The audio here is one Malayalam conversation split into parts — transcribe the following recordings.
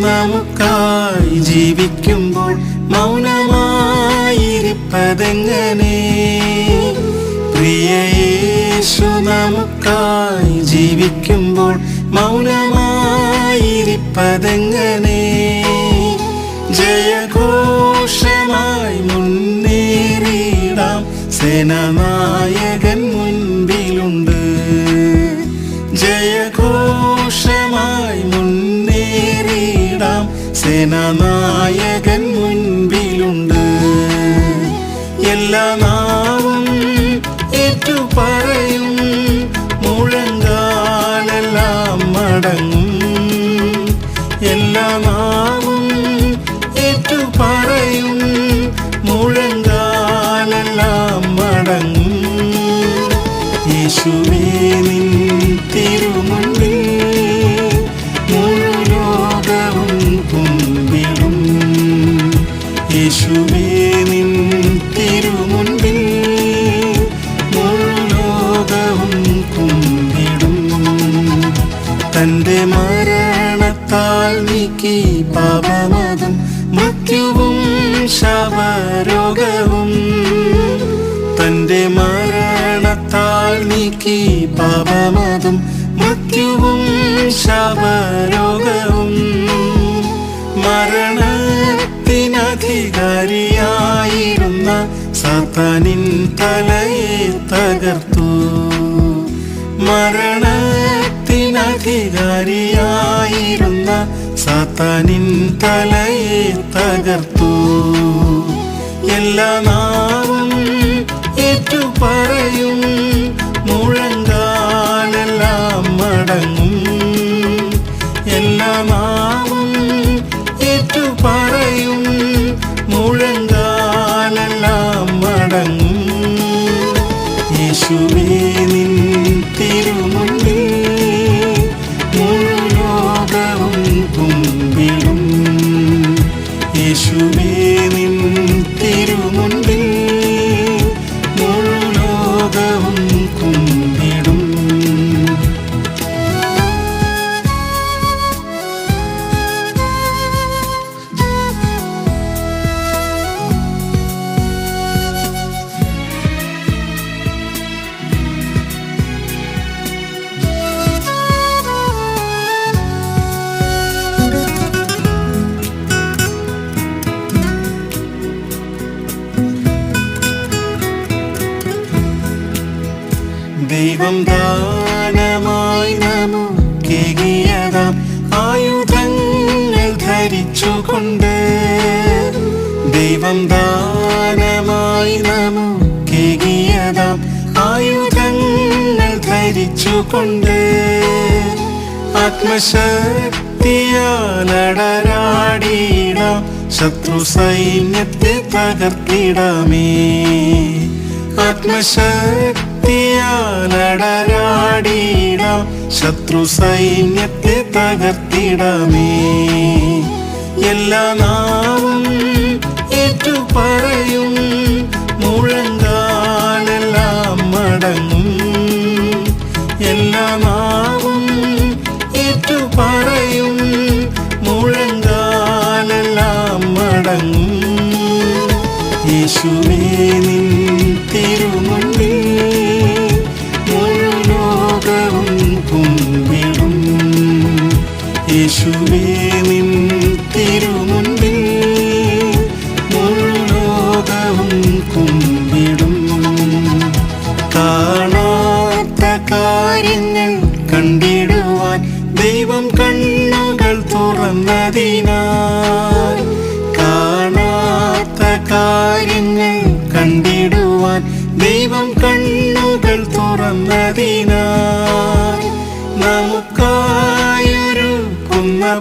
നമുക്കായി ജീവിക്കുമ്പോൾ മൗനമായിരിപ്പതെങ്ങനെ? പ്രിയേശു നമുക്കായി ജീവിക്കുമ്പോൾ മൗനമായിരിപ്പതെങ്ങനെ? ജയഘോഷമായി മുന്നേറിയിടാം സേനനായകൻ മുൻപിലുണ്ട്. ജയഘോഷമായി സേനനായകൻ മുൻപിലുണ്ട്. എല്ലാ നാവും ഏറ്റുപറയും മുഴങ്കാലെല്ലാം തന്റെ മരണത്താൽ നീക്കി പാപമതും മൃത്യുവും ശവരോഗവും. തന്റെ മരണത്താൽ നീക്കി പാപമതും മൃത്യുവും ശവരോഗവും. മരണത്തിനധികാരിയായിരുന്ന സാത്താനിൻ തലയെ തകർത്തു. മരണത്തിനധികാരിയായിരുന്ന സാത്താനിൻ തലയെ തകർത്തു. എല്ലാ നാവും ഏറ്റുപറയും മുഴങ്കാലെല്ലാം ദൈവം ദാനമായി നമുക്കേകിയതാം. ആയുധങ്ങൾ ധരിച്ചുകൊണ്ട് ദൈവം ദാനമായി നമുക്കേകിയതാം. ആയുധങ്ങൾ ധരിച്ചുകൊണ്ട് ആത്മശക്തിയാലടരാടിയിടാം. ശത്രു സൈന്യത്തെ തകർത്തിടാമേ ആത്മശക്തിയാലടരാടിയിടാം ശത്രു സൈന്യത്തെ തകർത്തിടമേ. എല്ലാ നാവും ഏറ്റു പറയും മുഴങ്കാലെല്ലാം മടങ്ങും. എല്ലാ നാവും ഏറ്റു പറയും മുഴങ്കാലെല്ലാം മടങ്ങും. യേശുവേ നിൻ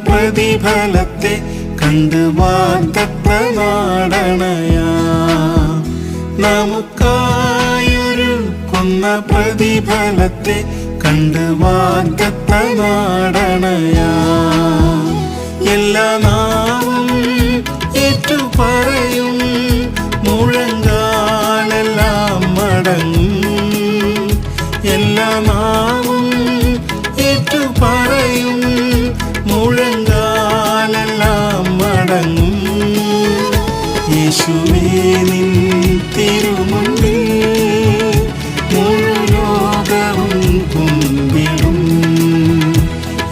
പ്രതിഫലത്തെ കണ്ട് വാഗ്ദത്ത നമുക്കായൊരു നമുക്കായൊരുക്കുന്ന പ്രതിഫലത്തെ കണ്ട് നാടണയാ എല്ലാ കുമ്പിടും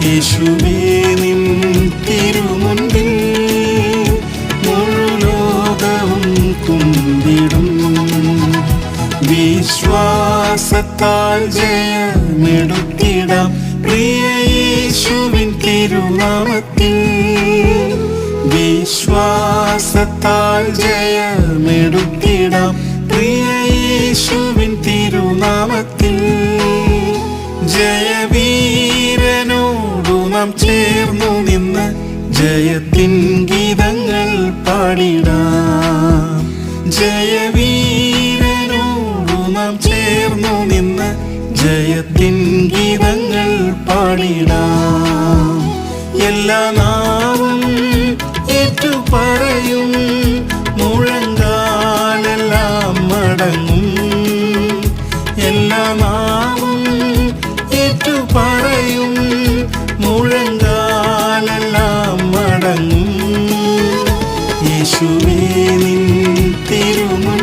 യേശുവേ നിൻ തിരുമുൻപിൽ മുഴുലോകവും കുമ്പിടും. വിശ്വാസത്താൽ ജയമെടുത്തിടാം പ്രിയ യേശുവിൻ തിരുനാമത്തിൽ. വിശ്വാസത്താൽ ജയമെടുത്തിടാം പ്രിയ യേശുവിൻ ചേർന്നു നിന്ന് ജയത്തിൻ ഗീതങ്ങൾ പാടിടാം. ജയവീരനോടു നാം ചേർന്നു നിന്ന് ജയത്തിൻ ഗീതങ്ങൾ പാടിടാം. എല്ലാ തിരുമ